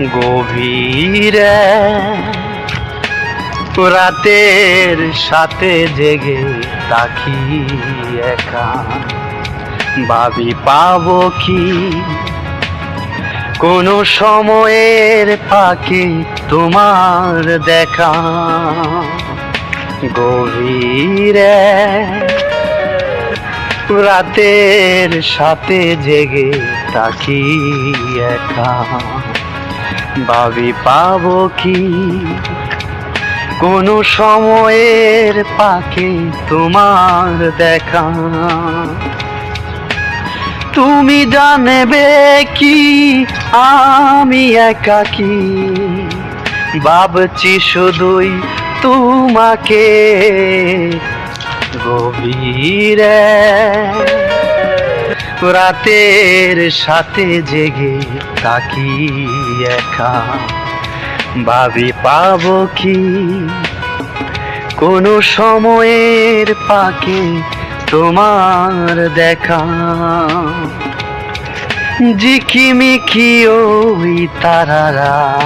গভীর রাতের সাথে জেগে তাকি একা। ভাবি, পাবো কি? কোনো সময়ের পাকে তোমার দেখা। গভীর রাতের সাথে জেগে তাকি একা। ভাবি পাবো কি? কোনো সময়ের পাখি তোমার দেখা। তুমি জানবে কি আমি একাকি ভাবছি শুধুই তোমাকে গভীরে। রাতের সাথে জেগে তাকি একা। ভাবি, পাব কি? কোনো সময়ের পাকে তোমার দেখা। জিকিমিকি ওই তারারা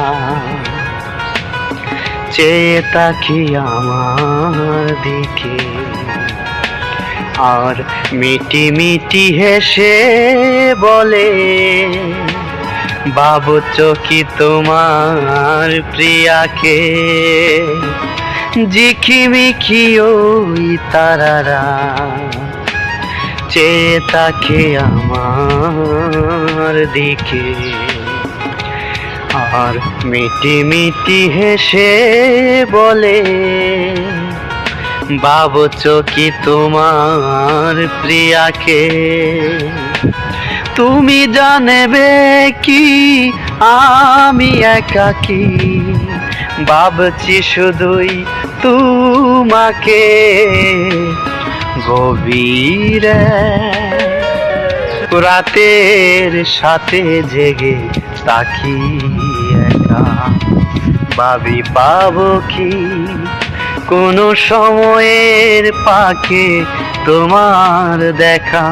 চেয়ে তাকি আমার দিকে। আর মিটি মিটি হেসে বলে, বাবু চকি তোমার প্রিয়াকে, জিখিমিখি ওই তারারা, চেয়ে তাকে আমার দিকে। আর মিটি মিটি হেসে বলে ভাবছ কি তোমার প্রিয়াকে। তুমি জানবে কি আমি একাকি ভাবছি শুধুই তোমাকে। গভীর রাতের সাথে জেগে তাকি একা। ভাবি পাবো কি কোনো সময়ের পাখি তোমার দেখা।